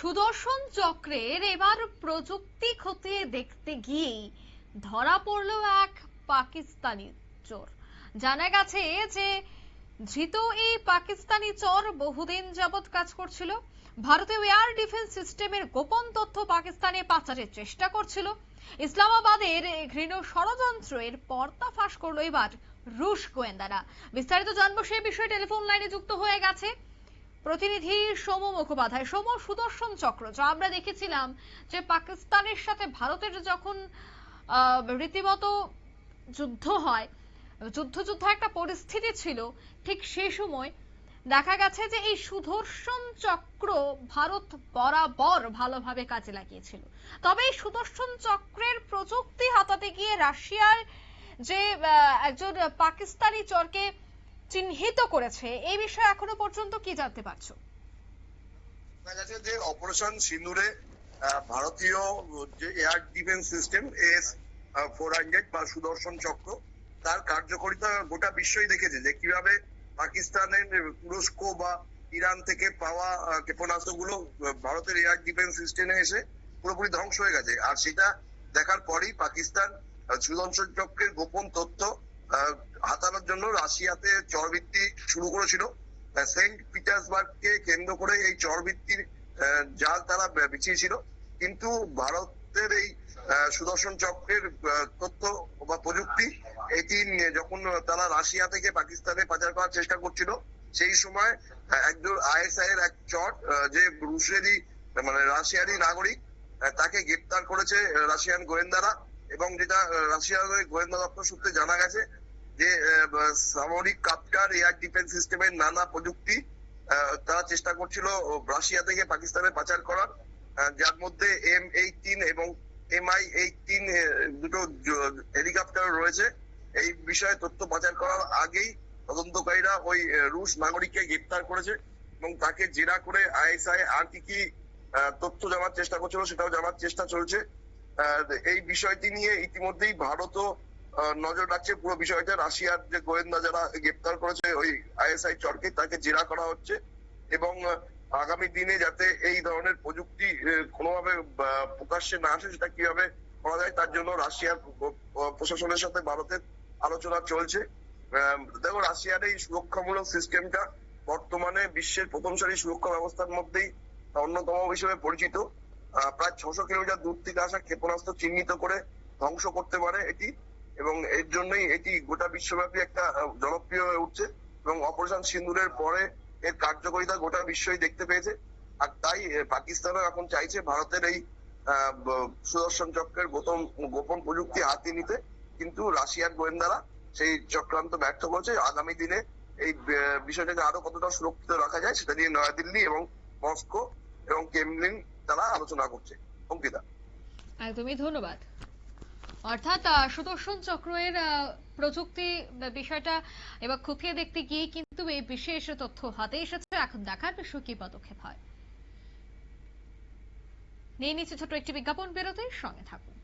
সুদর্শন চক্রের এবার প্রযুক্তি খতিয়ে দেখতে গিয়েই ধরা পড়ল এক পাকিস্তানি চোর। জানা গেছে যে, ধৃত এই পাকিস্তানি চোর বহুদিন যাবৎ কাজ করছিল। ভারতীয় এয়ার ডিফেন্স সিস্টেমের গোপন তথ্য পাকিস্তানে পাচারের চেষ্টা করছিল। ইসলামাবাদের ঘৃণ ষড়যন্ত্রের পর্দা ফাঁস করল এবার রুশ গোয়েন্দারা। বিস্তারিত জানব সেই বিষয়ে টেলিফোন লাইনে যুক্ত হয়ে গেছে। প্রতিনিধি সোম মুখোপাধ্যায়, সোম সুদর্শন চক্র, যা আমরা দেখেছিলাম যে পাকিস্তানের সাথে ভারতের যখন রীতিমতো যুদ্ধ হয় যুদ্ধ যুদ্ধ একটা পরিস্থিতি ছিল, ঠিক সেই সময় দেখা গেছে যে এই সুদর্শন চক্র ভারত বরাবর ভালোভাবে কাজে লাগিয়েছিল। তবে এই সুদর্শন চক্রের প্রযুক্তি হাতাতে গিয়ে রাশিয়ার যে একজন পাকিস্তানি চরকে চিহ্নিত করেছে। এই বিষয়ে এখনও পর্যন্ত কি জানতে পারছ? যে অপারেশন সিন্দুরে ভারতীয়, যে air defence system S four বা সুদর্শন চক্র, তার কার্যকারিতা গোটা বিশ্বই দেখেছে যে কীভাবে পাকিস্তানের তুরস্ক বা ইরান থেকে পাওয়া ক্ষেপণাস্ত্রগুলো ভারতের এয়ার ডিফেন্স সিস্টেমে এসে পুরোপুরি ধ্বংস হয়ে গেছে। আর সেটা দেখার পরেই পাকিস্তান সুদর্শন চক্রের গোপন তথ্য হাতানোর জন্য রাশিয়াতে চরবৃত্তি শুরু করেছিল। সেন্ট পিটার্সবার্গকে কেন্দ্র করে এই চরবৃত্তির জাল তারা বিছিয়েছিল। কিন্তু ভারতের এই সুদর্শন চক্রের তথ্য বা প্রযুক্তি, এটি যখন তারা রাশিয়া থেকে পাকিস্তানে পাচার করার চেষ্টা করছিল, সেই সময় একজন আইএসআই এর এক চট যে রুশেরই মানে রাশিয়ারই নাগরিক তাকে গ্রেপ্তার করেছে রাশিয়ান গোয়েন্দারা এবং যেটা রাশিয়ার গোয়েন্দা দপ্তর সূত্রে জানা গেছে যে সামরিক কাপ্টার এয়ার ডিফেন্স সিস্টেমের নানা প্রযুক্তি তারা চেষ্টা করছিল রাশিয়া থেকে পাকিস্তানে পাচার করার যার মধ্যে এম এইটিন এবং এমআই এইটিন দুটো হেলিকপ্টার রয়েছে। এই বিষয়ে তথ্য পাচার করার আগেই তদন্তকারীরা ওই রুশ নাগরিককে গ্রেপ্তার করেছে এবং তাকে জেরা করে আইএসআই আর কি কি তথ্য জানার চেষ্টা করছিল সেটাও জানার চেষ্টা চলছে। এই বিষয়টি নিয়ে ইতিমধ্যেই ভারতও নজর রাখছে পুরো বিষয়টা। রাশিয়ার যে গোয়েন্দা যারা গ্রেপ্তার করেছে ওই আইএসআই চরকে তাকে জেরা করা হচ্ছে এবং আগামী দিনে যাতে এই ধরনের প্রযুক্তি কোনোভাবে প্রকাশ্যে না আসে সেটা কীভাবে করা যায় তার জন্য রাশিয়ার প্রশাসনের সাথে ভারতের আলোচনা চলছে। দেখো, রাশিয়ার এই সুরক্ষামূলক সিস্টেমটা বর্তমানে বিশ্বের প্রথম সারির সুরক্ষা ব্যবস্থার মধ্যেই অন্যতম হিসেবে পরিচিত। প্রায় ছশো কিলোমিটার দূর থেকে আসা ক্ষেপণাস্ত্র চিহ্নিত করে ধ্বংস করতে পারে এটি। এবং এর জন্যই এটি গোটা বিশ্বব্যাপী একটা জনপ্রিয় হয়ে উঠছে এবং অপারেশন সিন্দুরের পরে এর কার্যকারিতা গোটা বিশ্বই দেখতে পেয়েছে। আর তাই পাকিস্তানও এখন চাইছে ভারতের এই সুদর্শন চক্রের গোপন গোপন প্রযুক্তি হাতে নিতে। কিন্তু রাশিয়ার গোয়েন্দারা সেই চক্রান্ত ব্যর্থ করেছে। আগামী দিনে এই বিষয়টাকে আরও কতটা সুরক্ষিত রাখা যায় সেটা নিয়ে নয়াদিল্লি এবং মস্কো এবং কেমলিন তারা আলোচনা করছে। অঙ্কিতা। একদমই ধন্যবাদ। অর্থাৎ সুদর্শন চক্রের প্রযুক্তি বিষয়টা এবার খতিয়ে দেখতে গিয়ে কিন্তু এই বিশেষ তথ্য হাতে এসেছে। এখন দেখার বিষয় কি পদক্ষেপ হয়। নিয়ে নিচ্ছে ছোট একটি বিজ্ঞাপন বেরোতে সঙ্গে থাকুন।